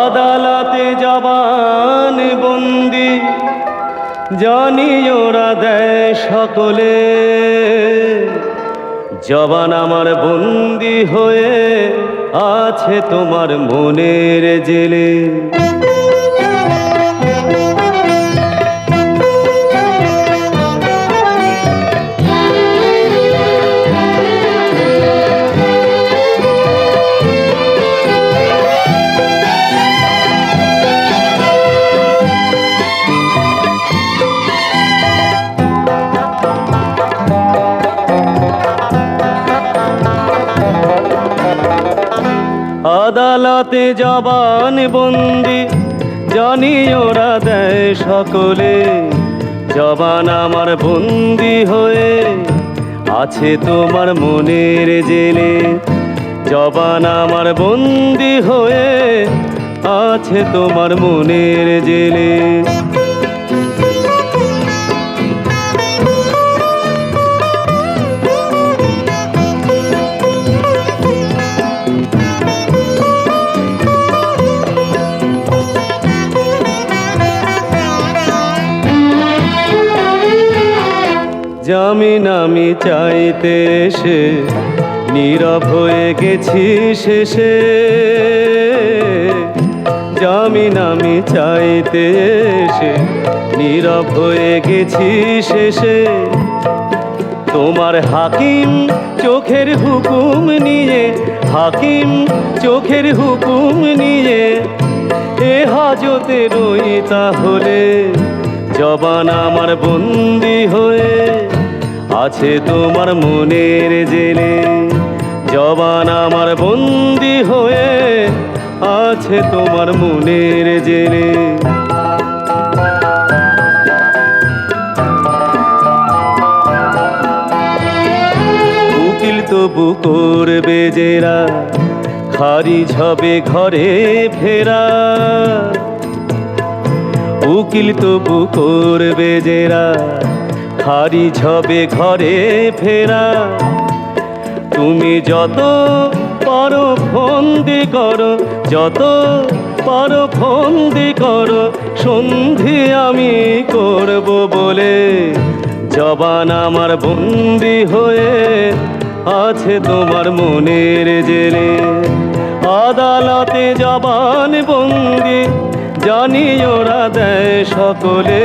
আদালতে জবান বন্দি জানি ওরা দেয় সকলে, জবান আমার বন্দি হয়ে আছে তোমার মনের জেলে। আদালতে জবান বন্দি জানি ওরা দেয় সকলে, জবান আমার বন্দি হয়ে আছে তোমার মনের জেলে। জবান আমার বন্দি হয়ে আছে তোমার মনের জেলে। জামিন আমি চাইতে এসে নীরব হয়ে গেছি শেষে। জামিন আমি চাইতে এসে নীরব হয়ে গেছি শেষে। তোমার হাকিম চোখের হুকুম নিয়ে, হাকিম চোখের হুকুম নিয়ে, এ হাজতে রই তাহলে, জবান আমার বন্দি হয়ে। আছে তোমার মনের জেলে জবান আমার বন্দি হয়ে আছে তোমার মনের জেলে উকিল তবু করবে জেরা, খারিজ হবে ঘরে ফেরা। উকিল তবু করবে জেরা খারিজ হবে ঘরে ফেরা। তুমি যত পারো ফন্দি করো, যত পারো ফন্দি করো, সন্ধি আমি করব বলে। জবান আমার বন্দি হয়ে আছে তোমার মনের জেলে। আদালতে জবান বন্দি জানি ওরা দেয় সকলে।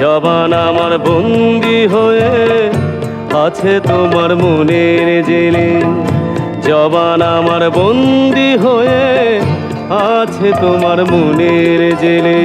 জবান আমার বন্দি হয়ে আছে তোমার মনের জেলে। জবান আমার বন্দি হয়ে আছে তোমার মনের জেলে।